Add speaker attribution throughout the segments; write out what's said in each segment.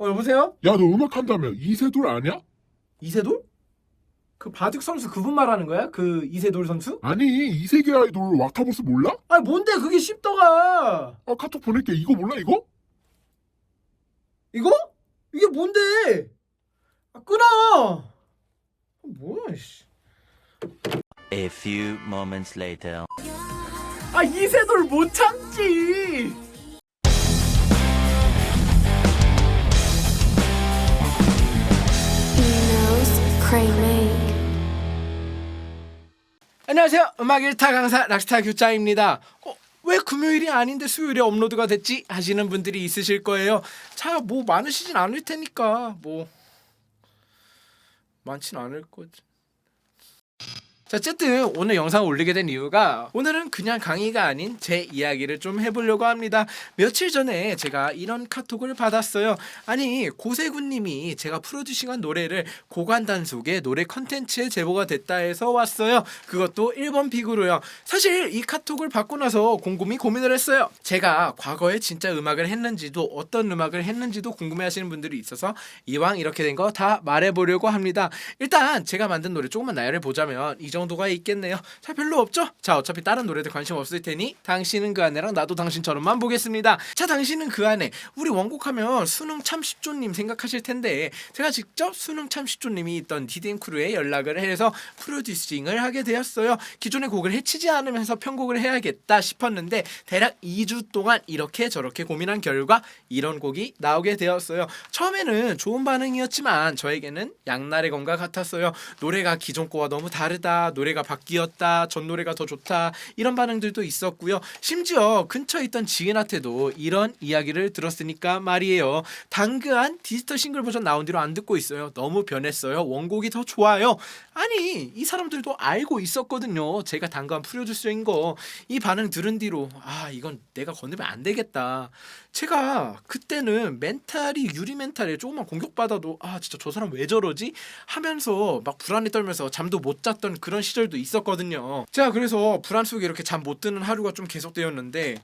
Speaker 1: 어 여보세요?
Speaker 2: 야, 너 음악 한다며? 이세돌 아냐?
Speaker 1: 이세돌? 그 바둑 선수 그분 말하는 거야? 그 이세돌 선수?
Speaker 2: 아니, 이세계 아이돌 와카보스 몰라?
Speaker 1: 아니 뭔데 그게 쉽더가
Speaker 2: 아, 카톡 보낼게. 이거 몰라, 이거?
Speaker 1: 이거? 이게 뭔데? 아 끊어 아, 뭐야 씨.
Speaker 3: A few moments later.
Speaker 1: 아 이세돌 못 참지 안녕하세요. 음악 일타 강사 락스타 교짜입니다. 어, 왜 금요일이 아닌데 수요일에 업로드가 됐지? 하시는 분들이 있으실 거예요. 자 뭐 많으시진 않을 테니까 뭐 많진 않을 거지 자, 어쨌든 오늘 영상 올리게 된 이유가 오늘은 그냥 강의가 아닌 제 이야기를 좀 해보려고 합니다. 며칠 전에 제가 이런 카톡을 받았어요. 아니 고세군님이 제가 프로듀싱한 노래를 고관 단속에 노래 컨텐츠에 제보가 됐다 해서 왔어요. 그것도 1번 픽으로요. 사실 이 카톡을 받고 나서 곰곰이 고민을 했어요. 제가 과거에 진짜 음악을 했는지도 어떤 음악을 했는지도 궁금해하시는 분들이 있어서 이왕 이렇게 된 거 다 말해보려고 합니다. 일단 제가 만든 노래 조금만 나열해 보자면 이정 도가 있겠네요. 자 별로 없죠? 자 어차피 다른 노래들 관심 없을 테니 당신은 그 안에랑 나도 당신처럼만 보겠습니다. 자 당신은 그 안에 우리 원곡하면 수능 참 십조님 생각하실 텐데 제가 직접 수능 참 십조님이 있던 디딤 크루에 연락을 해서 프로듀싱을 하게 되었어요. 기존의 곡을 해치지 않으면서 편곡을 해야겠다 싶었는데 대략 2주 동안 이렇게 저렇게 고민한 결과 이런 곡이 나오게 되었어요. 처음에는 좋은 반응이었지만 저에게는 양날의 검과 같았어요. 노래가 기존 거와 너무 다르다. 노래가 바뀌었다. 전 노래가 더 좋다. 이런 반응들도 있었고요. 심지어 근처에 있던 지인한테도 이런 이야기를 들었으니까 말이에요. 당근한 디지털 싱글 버전 나온 뒤로 안 듣고 있어요. 너무 변했어요. 원곡이 더 좋아요. 아니 이 사람들도 알고 있었거든요. 제가 당근한 프로듀서인 거. 이 반응 들은 뒤로 아 이건 내가 건드면 안 되겠다. 제가 그때는 멘탈이 유리 멘탈에 조금만 공격받아도 아 진짜 저 사람 왜 저러지 하면서 막 불안에 떨면서 잠도 못 잤던 그런 시절도 있었거든요. 제가 그래서 불안 속에 이렇게 잠 못 드는 하루가 좀 계속되었는데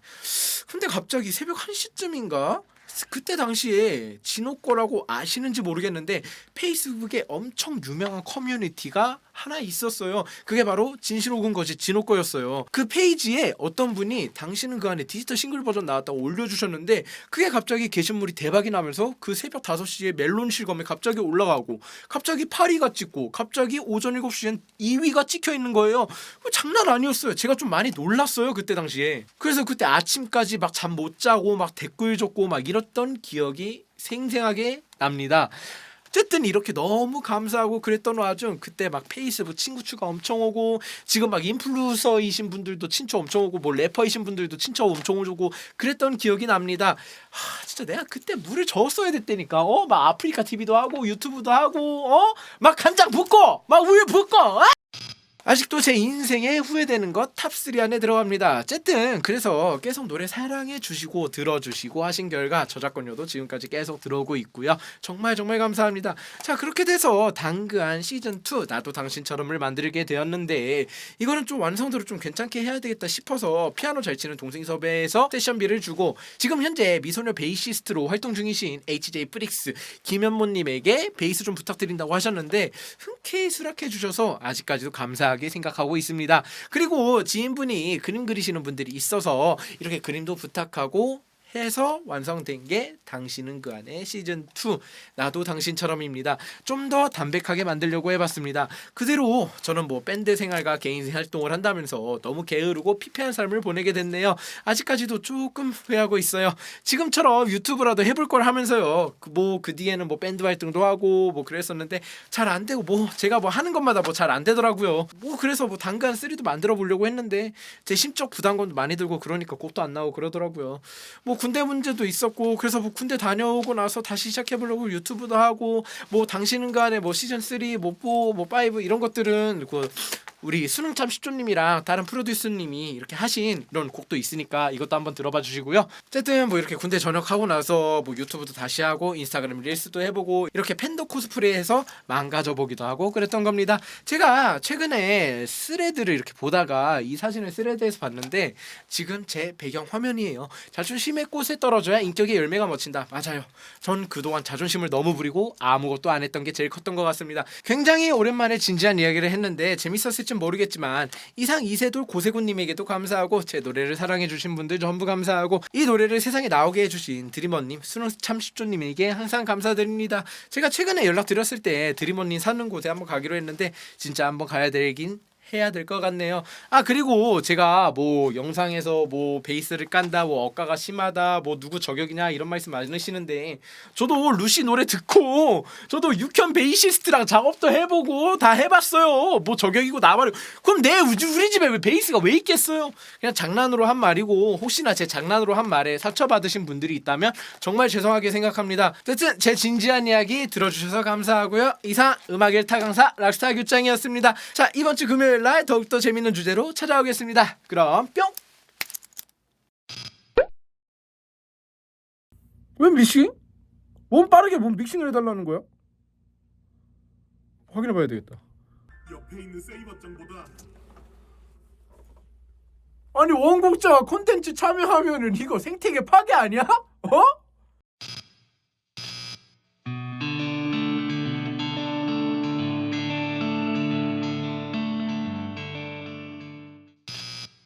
Speaker 1: 근데 갑자기 새벽 1시쯤인가 그때 당시에 진호 거라고 아시는지 모르겠는데 페이스북에 엄청 유명한 커뮤니티가 하나 있었어요. 그게 바로 진실오군 거지 진호 거였어요. 그 페이지에 어떤 분이 당신은 그 안에 디지털 싱글 버전 나왔다고 올려주셨는데 그게 갑자기 게시물이 대박이 나면서 그 새벽 5시에 멜론 실검에 갑자기 올라가고 갑자기 8위가 찍고 갑자기 오전 7시엔 2위가 찍혀 있는 거예요. 장난 아니었어요. 제가 좀 많이 놀랐어요. 그때 당시에. 그래서 그때 아침까지 막 잠 못 자고 막 댓글 적고 막 이 랬던 기억이 생생하게 납니다. 어쨌든 이렇게 너무 감사하고 그랬던 와중 그때 막 페이스북 친구 추가 엄청 오고 지금 막 인플루서이신 분들도 친추 엄청 오고 뭐 래퍼이신 분들도 친추 엄청 오고 그랬던 기억이 납니다. 하, 진짜 내가 그때 물을 저었어야 됐다니까. 어, 막 아프리카 TV도 하고 유튜브도 하고 어, 막 간장 붓고 막 우유 붓고. 아! 아직도 제 인생에 후회되는 것 탑3 안에 들어갑니다. 어쨌든 그래서 계속 노래 사랑해 주시고 들어주시고 하신 결과 저작권료도 지금까지 계속 들어오고 있고요. 정말 정말 감사합니다. 자 그렇게 돼서 당근한 시즌 2 나도 당신처럼을 만들게 되었는데 이거는 좀 완성도를 좀 괜찮게 해야 되겠다 싶어서 피아노 잘 치는 동생 섭외해서 세션비를 주고 지금 현재 미소녀 베이시스트로 활동 중이신 HJ 프릭스 김현모님에게 베이스 좀 부탁드린다고 하셨는데 흔쾌히 수락해 주셔서 아직까지도 감사하게 생각하고 있습니다. 그리고 지인분이 그림 그리시는 분들이 있어서 이렇게 그림도 부탁하고 해서 완성된 게 당신은 그 안에 시즌 2 나도 당신처럼입니다. 좀 더 담백하게 만들려고 해봤습니다. 그대로 저는 뭐 밴드 생활과 개인 활동을 한다면서 너무 게으르고 피폐한 삶을 보내게 됐네요. 아직까지도 조금 후회하고 있어요. 지금처럼 유튜브라도 해볼 걸 하면서요. 뭐그 뒤에는 뭐 밴드 활동도 하고 뭐 그랬었는데 잘 안 되고 뭐 제가 뭐 하는 것마다 뭐 잘 안 되더라고요. 뭐 그래서 뭐 당간 3도 만들어 보려고 했는데 제 심적 부담감도 많이 들고 그러니까 곡도 안 나오고 그러더라고요. 뭐 군대 문제도 있었고 그래서 뭐 군대 다녀오고 나서 다시 시작해 보려고 유튜브도 하고 뭐 당신은 간에 뭐 시즌 3, 뭐 4, 뭐 5 이런 것들은 그 우리 수능참 시조님이랑 다른 프로듀서님이 이렇게 하신 이런 곡도 있으니까 이것도 한번 들어봐 주시고요. 어쨌든 뭐 이렇게 군대 전역하고 나서 뭐 유튜브도 다시 하고 인스타그램 릴스도 해보고 이렇게 팬더 코스프레해서 망가져 보기도 하고 그랬던 겁니다. 제가 최근에 스레드를 이렇게 보다가 이 사진을 스레드에서 봤는데 지금 제 배경 화면이에요. 자존심의 꽃에 떨어져야 인격의 열매가 맺힌다. 맞아요. 전 그동안 자존심을 너무 부리고 아무것도 안 했던 게 제일 컸던 것 같습니다. 굉장히 오랜만에 진지한 이야기를 했는데 재밌었을 진 모르겠지만 이상 이세돌 고세군님에게도 감사하고 제 노래를 사랑해주신 분들 전부 감사하고 이 노래를 세상에 나오게 해주신 드리머님 수능 참 십조님에게 항상 감사드립니다. 제가 최근에 연락드렸을 때 드리머님 사는 곳에 한번 가기로 했는데 진짜 한번 가야 되긴 해야 될 것 같네요. 아 그리고 제가 뭐 영상에서 뭐 베이스를 깐다, 뭐 억가가 심하다, 뭐 누구 저격이냐 이런 말씀 많으시는데 저도 루시 노래 듣고 저도 육현 베이시스트랑 작업도 해보고 다 해봤어요. 뭐 저격이고 나발이고 그럼 내 우리 우리 집에 왜 베이스가 왜 있겠어요? 그냥 장난으로 한 말이고 혹시나 제 장난으로 한 말에 상처받으신 분들이 있다면 정말 죄송하게 생각합니다. 어쨌든 제 진지한 이야기 들어주셔서 감사하고요. 이상 음악 일타 강사 락스타 규짱이었습니다. 자 이번 주 금요일 날 더욱더 재밌는 주제로 찾아오겠습니다. 그럼 뿅. 왜 믹싱? 몸 빠르게 몸 믹싱을 해달라는 거야? 확인해봐야 되겠다.
Speaker 2: 옆에 있는 세이버장보다
Speaker 1: 아니 원곡자 콘텐츠 참여하면은 이거 생태계 파괴 아니야? 어?